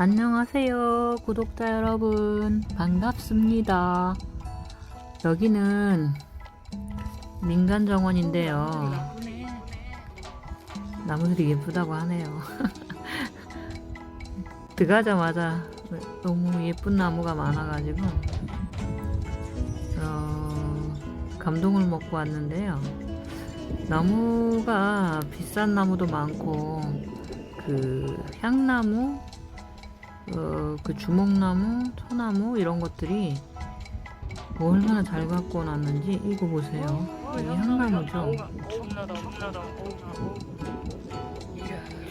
안녕하세요, 구독자 여러분. 반갑습니다. 여기는 민간 정원인데요. 나무들이 예쁘다고 하네요. 들어가자마자 너무 예쁜 나무가 많아가지고 어, 감동을 먹고 왔는데요. 나무가 비싼 나무도 많고 그 향나무, 어, 그 주목나무, 소나무 이런 것들이 얼마나 잘 갖고 놨는지 이거 보세요. 이게 향나무죠.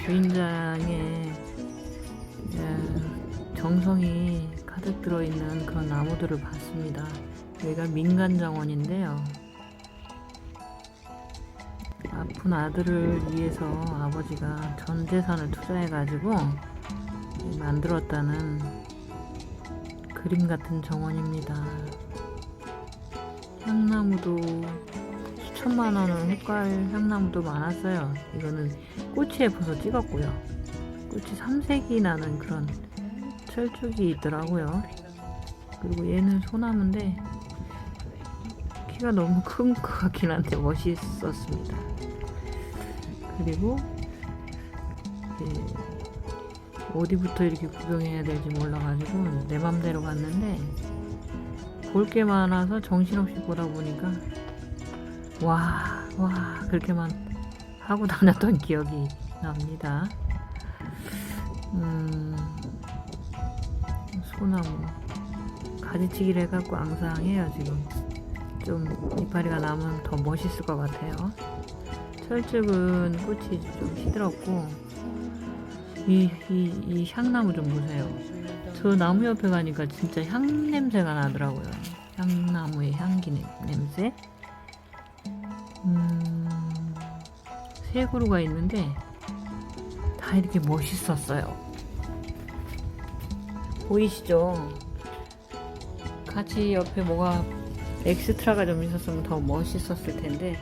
주인장의 예, 정성이 가득 들어있는 그런 나무들을 봤습니다. 여기가 민간 정원인데요. 아픈 아들을 위해서 아버지가 전 재산을 투자해가지고 만들었다는 그림 같은 정원입니다. 향나무도 수천만 원은 흑갈 향나무도 많았어요. 이거는 꽃이 예뻐서 찍었고요. 꽃이 삼색이 나는 그런 철쭉이 있더라고요. 그리고 얘는 소나무인데 키가 너무 큰 것 같긴 한데 멋있었습니다. 그리고 이제 어디부터 이렇게 구경해야 될지 몰라가지고 내 맘대로 갔는데 볼 게 많아서 정신없이 보다 보니까 와, 와, 그렇게만 하고 다녔던 기억이 납니다. 음, 소나무. 가지치기를 해갖고 앙상해요, 지금. 좀 이파리가 나면 더 멋있을 것 같아요. 철쭉은 꽃이 좀 시들었고, 이, 이, 이 향나무 좀 보세요. 저 나무 옆에 가니까 진짜 향 냄새가 나더라고요. 향나무의 향기 냄- 냄새. 음, 세 그루가 있는데 다 이렇게 멋있었어요. 보이시죠? 같이 옆에 뭐가 엑스트라가 좀 있었으면 더 멋있었을 텐데,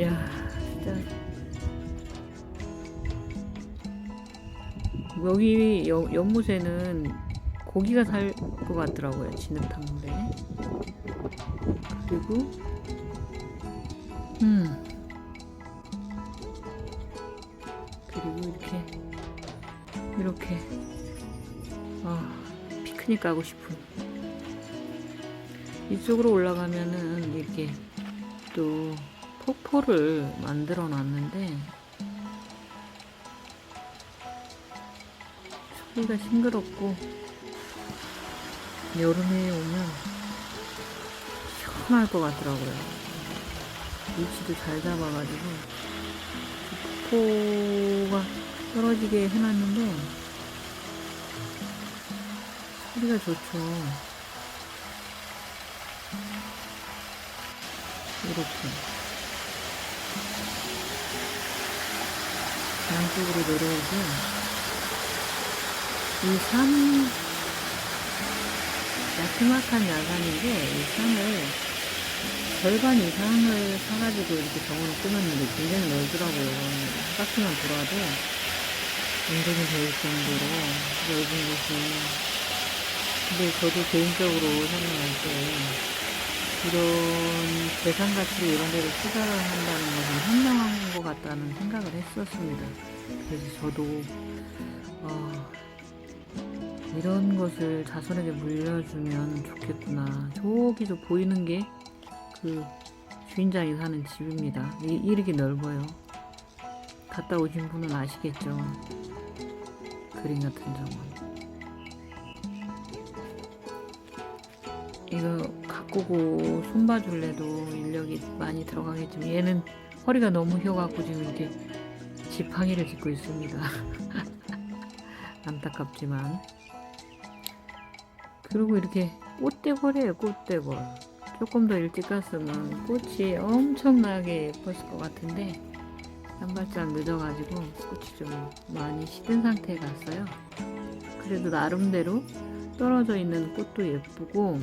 야 진짜 여기 여- 연못에는 고기가 살 것 같더라고요 진흙탕물에 그리고 음. 그리고 이렇게 이렇게. 아 피크닉 가고 싶은. 이쪽으로 올라가면은 이렇게 또 폭포를 만들어 놨는데 소리가 싱그럽고 여름에 오면 시원할 것 같더라고요. 위치도 잘 잡아가지고 폭포가 떨어지게 해놨는데 소리가 좋죠. 이렇게 양쪽으로 내려오고 이 산, 야트막한 야산인데, 이 산을, 절반 이상을 사가지고 이렇게 정원을 꾸몄는데 굉장히 넓더라고요. 바퀴만 돌아도 운동이 될 정도로 넓은 곳이. 근데 저도 개인적으로 생각할 때, 이런 재산 가치로 이런 데를 투자를 한다는 것은 현명한 것 같다는 생각을 했었습니다. 그래서 저도, 어, 이런 것을 자손에게 물려주면 좋겠구나. 저기 저 보이는 게 그 주인장이 사는 집입니다. 이, 이렇게 넓어요. 갔다 오신 분은 아시겠죠? 그림 같은 정원. 이거 가꾸고 손봐줄래도 인력이 많이 들어가겠지만 얘는 허리가 너무 휘어갖고 지금 이렇게 지팡이를 짚고 있습니다. 안타깝지만. 그리고 이렇게 꽃대벌이에요, 꽃대벌. 조금 더 일찍 갔으면 꽃이 엄청나게 예뻤을 것 같은데, 한 발짝 늦어가지고 꽃이 좀 많이 시든 상태에 갔어요. 그래도 나름대로 떨어져 있는 꽃도 예쁘고,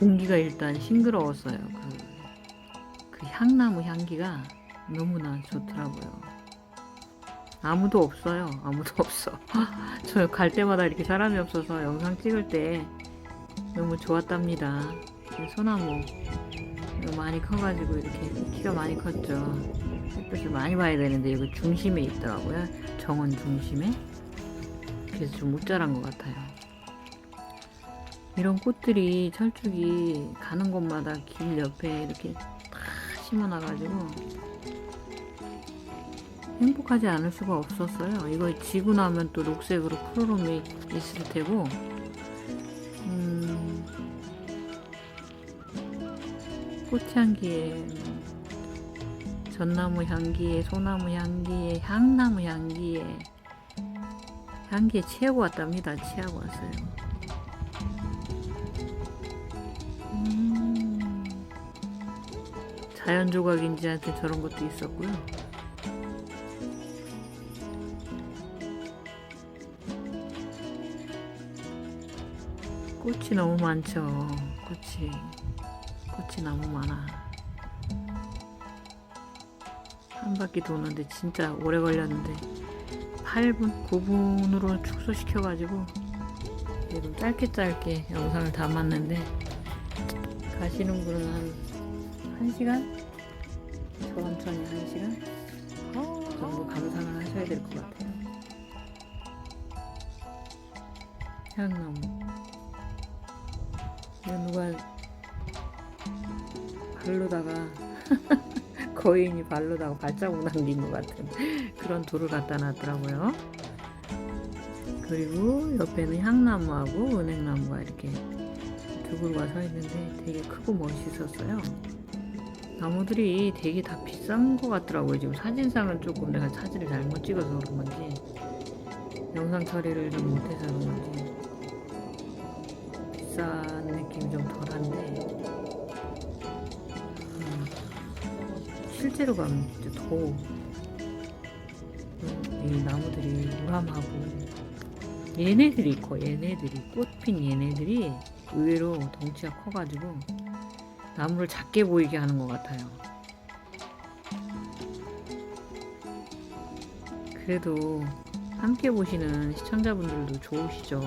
공기가 일단 싱그러웠어요. 그, 그 향나무 향기가 너무나 좋더라고요. 아무도 없어요. 아무도 없어. 저 갈 때마다 이렇게 사람이 없어서 영상 찍을 때 너무 좋았답니다. 이 소나무 많이 커가지고 이렇게 키가 많이 컸죠. 햇빛을 많이 봐야 되는데 이거 중심에 있더라고요. 정원 중심에. 그래서 좀 못 자란 것 같아요. 이런 꽃들이 철쭉이 가는 곳마다 길 옆에 이렇게 다 심어놔가지고 행복하지 않을 수가 없었어요. 이거 지고 나면 또 녹색으로 푸르름이 있을 테고, 음, 꽃향기에, 전나무 향기에, 소나무 향기에, 향나무 향기에, 향기에 취하고 왔답니다. 취하고 왔어요. 음, 자연 조각인지 하여튼 저런 것도 있었고요. 꽃이 너무 많죠. 꽃이 꽃이 너무 많아. 한 바퀴 도는데 진짜 오래 걸렸는데 8분, 9분으로 축소시켜가지고 지금 짧게 짧게 영상을 담았는데 가시는 분은 한 1시간? 천천히 1시간? 정도 감상을 하셔야 될 것 같아요. 향나무. 이거 누가 발로다가 거인이 발로다가 발자국 남긴 것 같은 그런 돌을 갖다 놨더라고요. 그리고 옆에는 향나무하고 은행나무가 이렇게 두 그루가 서 있는데 되게 크고 멋있었어요. 나무들이 되게 다 비싼 것 같더라고요. 지금 사진상은 조금 내가 사진을 잘못 찍어서 그런 건지 영상 처리를 좀 못해서 그런 건지 비싼 느낌이 좀 덜한데 음, 실제로 가면 진짜 더이 나무들이 우람하고 얘네들이 커 얘네들이 꽃핀 얘네들이 의외로 덩치가 커가지고 나무를 작게 보이게 하는 것 같아요. 그래도 함께 보시는 시청자분들도 좋으시죠.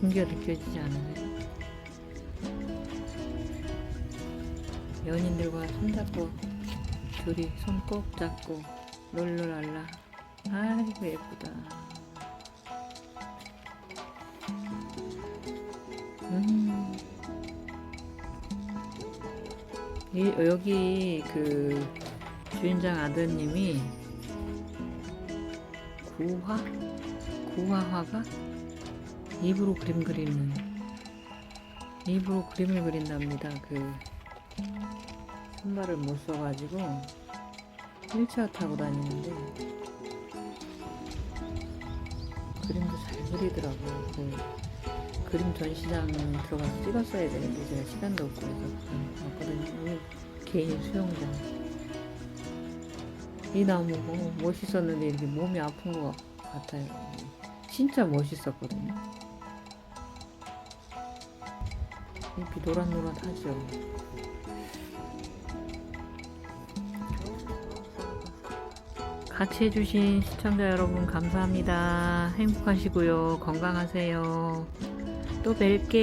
공기가 느껴지지 않으세요? 연인들과 손 잡고 둘이 손 꼭 잡고 롤롤랄라 아이고 예쁘다 음. 이, 여기 그 주인장 아드님이 구화? 구화화가 입으로 그림 그리는 입으로 그림을 그린답니다. 그 신발을 못 써가지고 휠체어 타고 다니는데 그림도 잘 그리더라고요. 그 그림 전시장 들어가서 찍었어야 되는데 제가 시간도 없고 해서 왔거든요. 개인 수영장. 이 나무 어, 멋있었는데 이렇게 몸이 아픈 것 같아요. 진짜 멋있었거든요. 잎이 노릇노릇하죠. 같이 해주신 시청자 여러분 감사합니다. 행복하시고요. 건강하세요. 또 뵐게요.